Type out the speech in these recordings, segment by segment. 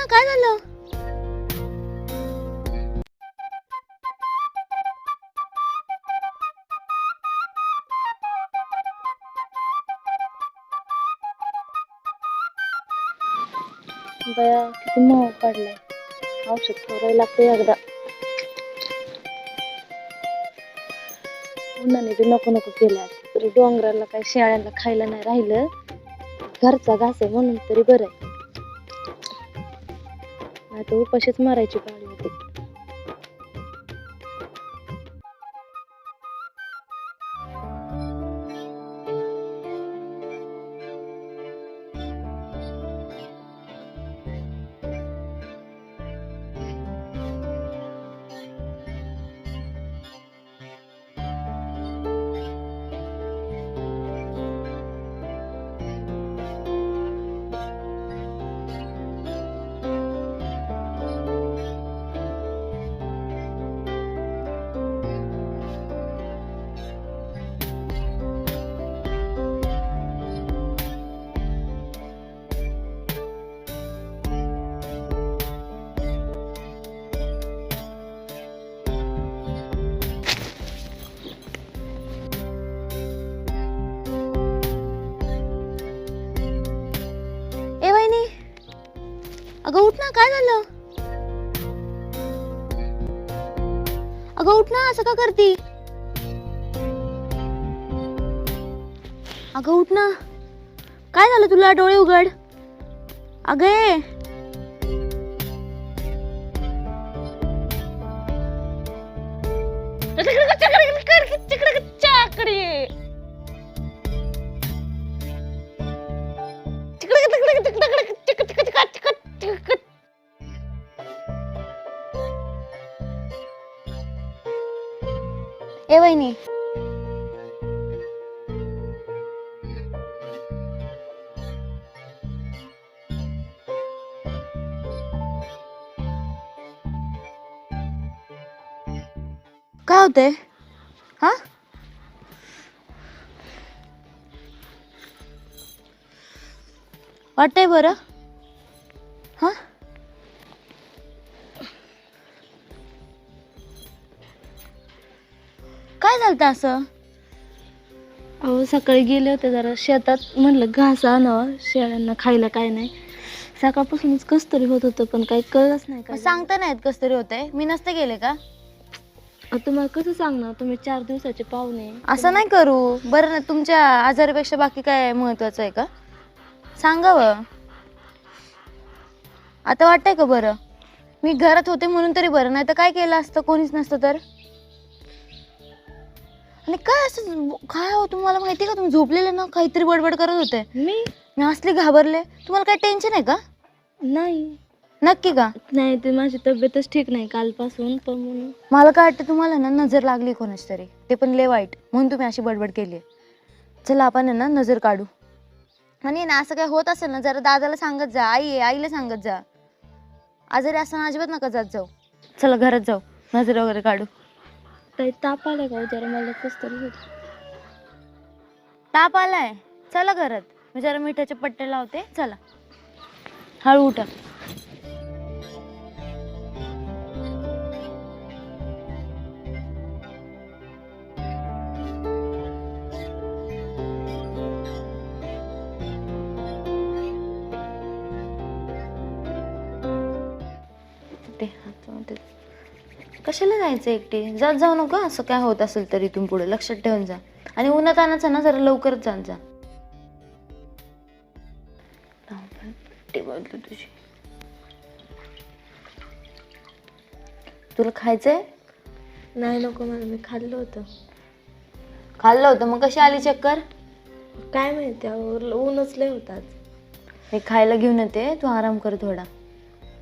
ना काय झालं? बया किती महाग पडलाय. औषध करायला लागतं एकदा. उन्हाने बी नको नको केलं तरी डोंगराला काही शेळ्यांना खायला नाही राहिलं. घरचा घास आहे म्हणून तरी बरं आहे. आता उपाशीच मारायची पाळी अगं उठ ना काय झालं? अगं उठ ना असं का करती? अगं उठ ना. काय झालं तुला? डोळे उघड. अगं काय होतंय? हा? वाटतंय बरं? हा? काय झालं असं? अहो सकाळी गेले होते जरा शेतात. म्हणलं घास आणावं शेळ्यांना खायला काय नाही. सकाळपासूनच कस तरी होत होतं पण काही कळलंच नाही काय सांगता नाहीत कस तरी होतंय मी नसते गेले का? तुम्हाला कसं सांगणार? तुम्ही चार दिवसाचे पाहुणे असं नाही करू. बरं ना तुमच्या आजारापेक्षा बाकी काय महत्वाचं आहे का? सांगावं आता वाटतंय का बरं? मी घरात होते म्हणून तरी बरं नाही तर काय केलं असतं? कोणीच नसतं तर? आणि काय असं काय हो तुम्हाला माहिती का? तुम्ही झोपलेले ना काहीतरी बडबड करत होते. मी? मी असले घाबरले. तुम्हाला काय टेन्शन आहे का? नाही. नक्की का? नाही ते माझी तब्येतच ठीक नाही कालपासून पण म्हणून. मला काय वाटतं तुम्हाला ना नजर लागली कोणाच तरी. ते पण लय वाईट. म्हणून तुम्ही अशी बडबड केली चला आपण आहे ना नजर काढू. आणि ना असं काय होत असेल ना जरा दादाला सांगत जा आई आहे आईला सांगत जा. आजारी असताना अजिबात नका जात जाऊ. चला घरात जाऊ. नजर वगैरे काढू. ताई ताप आला का हो? जरा मला कस तरी होत ताप आलाय. चला घरात. मी जरा मिठाचे पट्टे लावते. चला. हळू उठा. हातामध्ये कशाला जायचं एकटी? जात जाऊ नको असं काय होत असेल तर इथून पुढे. लक्षात ठेवून जा. आणि उन्हात आणायचं ना जरा लवकरच जात जा. बदलू तुझी. तुला खायचंय? नाही नको मला मी खाल्लं होतं. खाल्लं होतं. मग कशी आली चक्कर? काय माहिती अहो ऊनच लय होतात. मी खायला घेऊन येते तू आराम कर थोडा.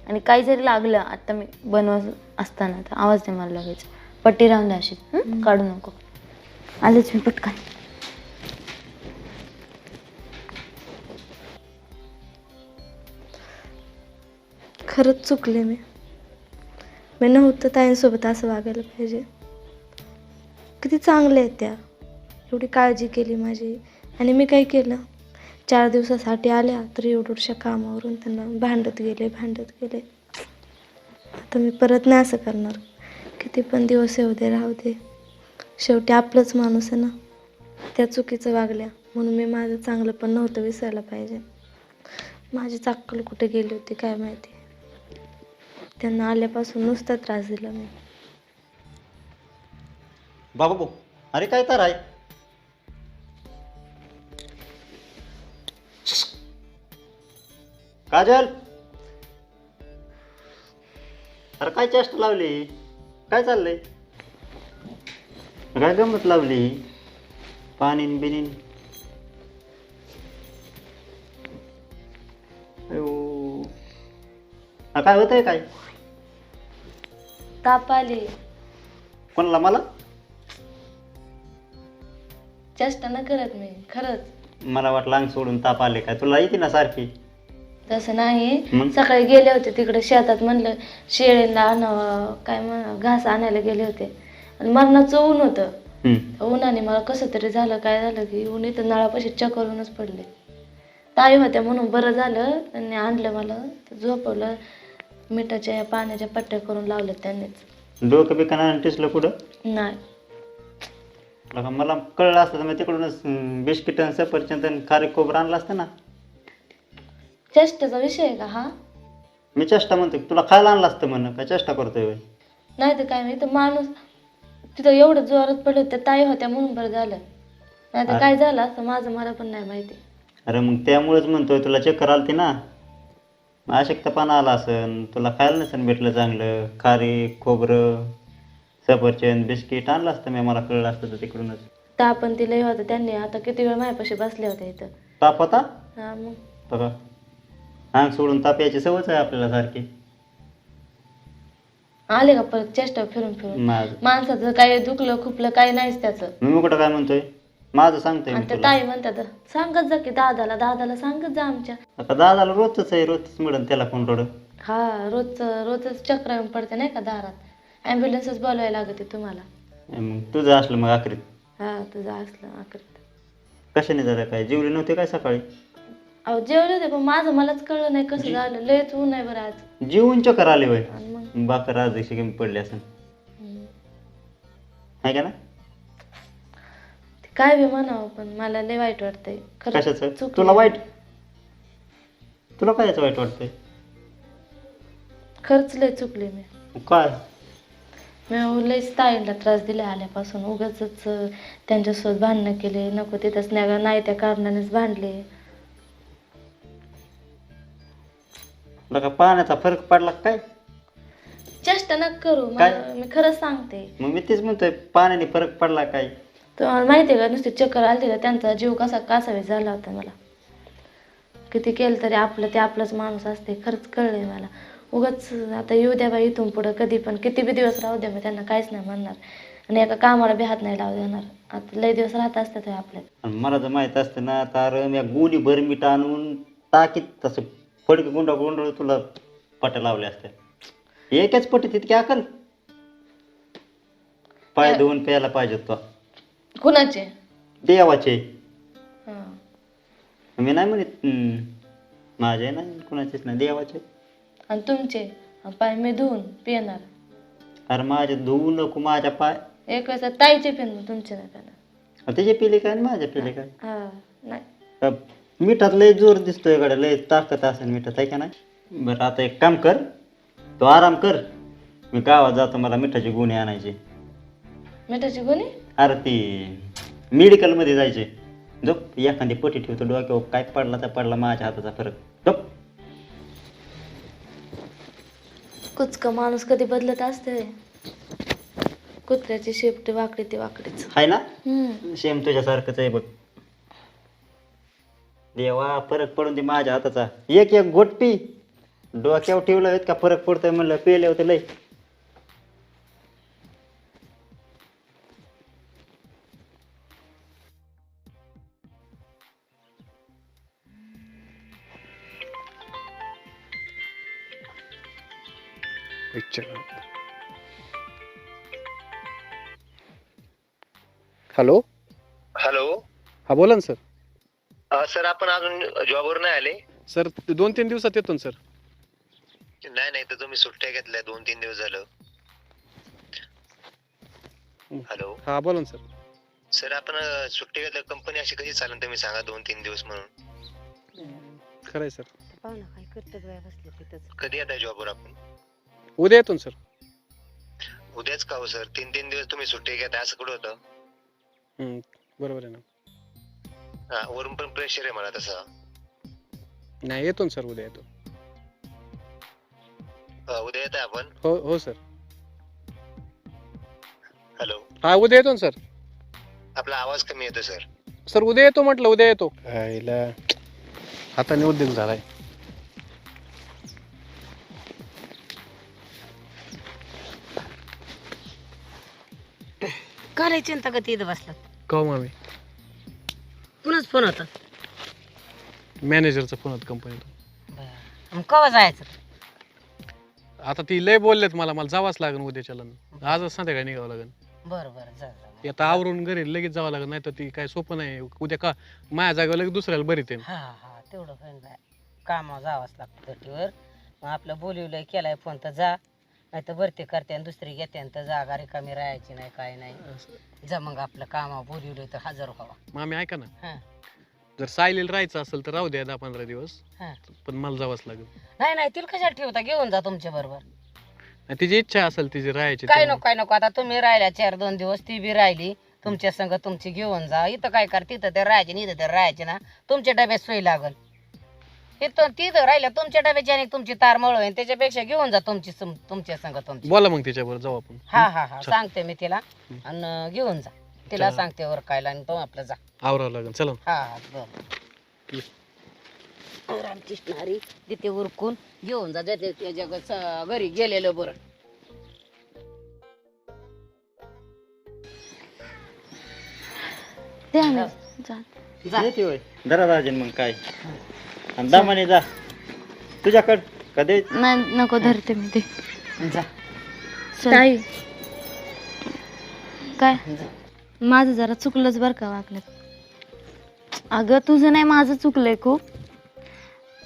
आणि काही जरी लागलं आता मी बनवत असताना तर आवाज दे मला लगेच पट्टी राहून द्या अशी. हं? काढू नको. आलेच मी पटकन. खरंच चुकले मी. मी नव्हतं ताईंसोबत असं वागायला पाहिजे. किती चांगले आहेत त्या. एवढी काळजी केली माझी. आणि मी काय केलं? चार दिवसासाठी आल्या तर एवढ्या कामावरून त्यांना भांडत गेले भांडत गेले. आता मी परत नाही असं करणार. किती पण दिवस येऊ दे राहू दे. शेवटी आपलंच माणूस आहे ना. त्या चुकीचं वागल्या. म्हणून मी माझं चांगलं पण नव्हतं विसरायला पाहिजे. माझी चाक्कल कुठे गेली होती काय माहिती? त्यांना आल्यापासून नुसता त्रास दिला मी. बाबा भाऊ अरे काय तर आहे? काजल. अरे काय चेष्टा लावली? काय चाललंय? काय गंमत लावली? पाणी बिनीन. काय होतंय काय? ताप आली. कोणाला? मला? चेष्टा न करत मी खरंच. मला वाटलं अंग सोडून ताप आले काय? तुला येते ना सारखी? तसं नाही. मग? सकाळी गेले होते तिकडे शेतात म्हणलं शेळीला आणावं काय म्हण घास आणायला गेले होते. आणि मरणाचं ऊन होतं. हम्म. उन्हाने मला कसं तरी झालं काय झालं की ऊन इथं नळापाशी चक्करूनच पडले. ताई होत्या म्हणून बरं झालं त्यांनी आणलं मला ते झोपवलं मिठाच्या पाण्याच्या पट्ट्या करून लावल्या त्यांनीच. डोकं बिकाना टिसलं कुठं? नाही. मला कळलं असतं तर मी तिकडूनच बिस्किट सफरचंद आणि खारे खोबरं आणलं असतं ना. चेष्टाचा विषय आहे का हा? मी चेष्टा म्हणतो तुला खायला आणलं असतं म्हणून काय चेष्टा करतोय होय? नाही तर काय नाही तर माणूस तिथं एवढं जोरात पडलं त्या ताई होत्या म्हणून बरं झालं. नाही तर. काय झालं असतं माझं मला पण नाही माहिती. अरे मग त्यामुळेच म्हणतोय तुला चक्कर आलती ना? मग अशक्तपणा आला असन तुला खायला नसेल भेटलं चांगलं खारी खोबरं सफरचंद बिस्किट आणलं असतं मी मला कळलं असतं तर तिकडूनच. ताप पण ती लय होतं त्यांनी आता किती वेळ माझ्यापाशी बसले होते इथं. ताप होता? हा मग. बघा अंग सोडून ताप यायची सवयच आहे आपल्याला सारखी. आले का परत चेष्टा फिरून फिरून? माझं. माणसाचं काही दुखलं खुपलं काही नाहीच त्याचं. मी कुठं काय म्हणतोय? माझं सांगतोय मी आणि त्या तुला. ताई म्हणतात सांगत जा की दादाला दादाला सांगत जा आमच्या. आता दादाला रोजच आहे रोजच मिळेल त्याला कोण रड हा रोजच रोजच चक्र येऊन पडते नाही का दारात? ॲम्ब्युलन्सच बोलवायला लागते तुम्हाला. मग तुझं असलं मग आखरीत. हा तुझं असलं आकरीत कशाने झालं काय? जेवली नव्हते काय सकाळी? अहो जेवले होते पण माझं मलाच कळलं नाही कसं झालं. लयच ऊन आहे बरं आज. जेवून चक्कर आले वय आणि मग? बाकर कमी पडले असं हम्म. आहे का ना? ते काय बी म्हणावं पण मला लय वाईट वाटतंय. खरंच कशाचं? चुकलं. तुला वाईट? तुला काय याचं वाईट वाटतंय? खरंच लय चुकले मी. मग काय? मी लयच ताईंना त्रास दिला आल्यापासून. उगाच त्यांच्यासोबत भांडणं केले. नको तिथंच नाही नाही त्या कारणानेच भांडले. तुला का पाण्याचा फरक पडला का काय? चेष्टा नका करू काय? मी खरंच सांगते. मग मी तेच म्हणतोय पाण्याने फरक पडला काय? तुम्हाला माहिती आहे का नुसती चक्कर आली का त्यांचा जीव कसा कासावी झाला होता मला. किती केलं तरी आपलं ते आपलंच माणूस असते खरंच कळलंय मला. उगाच आता येऊ द्या बाई इथून पुढं कधी पण किती बी दिवस राहू द्या मी त्यांना काहीच नाही म्हणणार. आणि एका कामाला बी हात नाही लावू देणार आता लय दिवस राहत असतात हे आपल्यात. आणि मला जर माहीत असतं ना तर मी गोणी भर मीठ आणून टाकीत तसं फडके गुंडा गुंड तुला पट्या लावल्या असत्या. एकच पटीत इतकी अकल? पाय धुवून प्यायला पाहिजे तो कुणाचे? देवाचे. हां. मी नाही म्हणत हम्म, माझे नाही कुणाचेच नाही देवाचे. आणि तुमचे? आणि पाय मी धुवून पिणार. अरे माझे धुवू नको माझ्या पाय. एक वेळेस ताईचे पिन तुमचे नाही पिणार. त्याचे पिले काय आणि माझे पिले काय? हा नाही. अ, मिठात लय जोर दिसतोय गड्या लय ताकद असेल मिठात आहे का नाही? बरं आता एक काम कर तू आराम कर. मी गावात जातो मला मिठाची गुन्हे आणायची. मिठाची गुन्हे? अरे ती मेडिकलमध्ये जायचे. झोप एखादी पटी ठेवतो डोक्यावर काय पडला तर पडला माझ्या हाताचा फरक. झोप. कुचका माणूस कधी बदलत असते कुत्र्याची शेपटी वाकडी ती वाकडीच. आहे ना? हम्म. सेम तुझ्यासारखंच आहे बघ. देवा फरक पडून दे माझ्या हाताचा. एक एक घोट पी डोक्यावर ठेवलं इतका फरक पडतोय म्हणलं पेले होते लय. हॅलो हॅलो हा बोला ना सर. सर आपण अजून जॉबवर नाही आले. सर दोन तीन दिवसात येतो ना सर. नाही नाही तर तुम्ही सुट्ट्या घेतल्या दोन तीन दिवस झालं. हॅलो. हा बोला ना सर. सर आपण अं, सुट्टी घेतल्या कंपनी अशी कशी चालेल तुम्ही सांगा दोन तीन दिवस म्हणून. खरं आहे सर. पाहुणा काय करतात बाया बसले तिथंच. कधी येताय जॉबवर आपण? उद्या येतो ना सर. उद्याच का हो सर? तीन तीन दिवस तुम्ही सुट्टी घेताय असं कुठं होतं? हम्म, बरोबर आहे ना. हा वरून पण प्रेशर आहे मला तसा. नाही येतो ना सर उद्या येतो. उद्या येताय आपण? हो हो सर हॅलो हा उद्या येतो ना सर आपला आवाज कमी येतो सर सर उद्या येतो म्हटलं उद्या येतो. आईला. हाताने उद्योग झालाय. काय चिंता का तिथं बसला का मामी कुणाच फोन होता? मॅनेजरचा फोन होता कंपनीत मग कवा जायचं? आता ती लय बोललेत मला मला जावंच लागेल उद्याच्याला आजच संध्याकाळी निघावं लागेल. बरं बरं जा जा. आता आवरून घरी लगेच जावं लागेल नाही तर ती काय सोपं नाही. उद्या का माझ्या जागेवर लगेच दुसऱ्याला बरी ते हा हा तेवढं बाय. कामावर जावंच लागतं धर्तीवर मग आपलं बोलिवलंय केलाय फोन तर जा. नाही तर भरती करते आणि दुसरी घेते आणि तर जागा रिकामी राहायची नाही काय नाही. जा मग आपलं कामावर बोलिवलंय तर हजर व्हावा. मामी ऐका ना. हा. जर सायलीला राहायचं असेल तर राहू द्या दहा पंधरा दिवस. हा. पण मला जावंच लागेल. नाही नाही तिला कशाला ठेवता? घेऊन जा तुमच्या बरोबर. आणि तिची इच्छा असेल तिची राहायची काय तर नको काय नको. आता तुम्ही राहिल्या चार दोन दिवस ती बी राहिली. तुमच्या संग तुमची घेऊन जा. इथं काय कर तिथं ते राहायचे नाही इथं ते राहायचे ना. तुमच्या डब्यात सोय लागल. इथं तिथं राहिल्या तुमच्या डब्याची आणि तुमची तार मळ होईल त्याच्यापेक्षा घेऊन जा तुमची तुमच्या संग तुमची बोला मग तिच्याबरोबर जाऊ आपण. हा हा? हा सांगते मी तिला. आणि घेऊन जा. तिला सांगते वर कायला आणि तो आपलं जा. आवरावं लागेल. चला हा हा बरं. तिथे उरकून घेऊन जा. त्याच्या त्याच्या घरी गेलेलं बरं. ते आम्ही जा. जा. जरा राजन मग काय. आणि दामाने जा. तुझ्याकड कधी नाही नको धरते मी ते. जा. ताई. काय? माझं जरा चुकलंच बरं का वागण्यात. अगं तुझं नाही माझं चुकलंय खूप.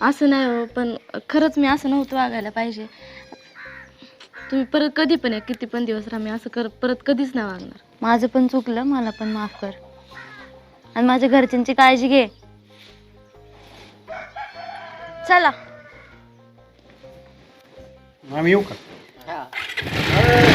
असं नाही हो पण खरंच मी असं नव्हतं वागायला पाहिजे. तुम्ही परत कधी पण या किती पण दिवस राहा मी असं कर परत कधीच नाही वागणार. माझं पण चुकलं मला पण माफ कर. आणि माझ्या घरच्यांची काळजी घे. चला. आम्ही येऊ का? हा.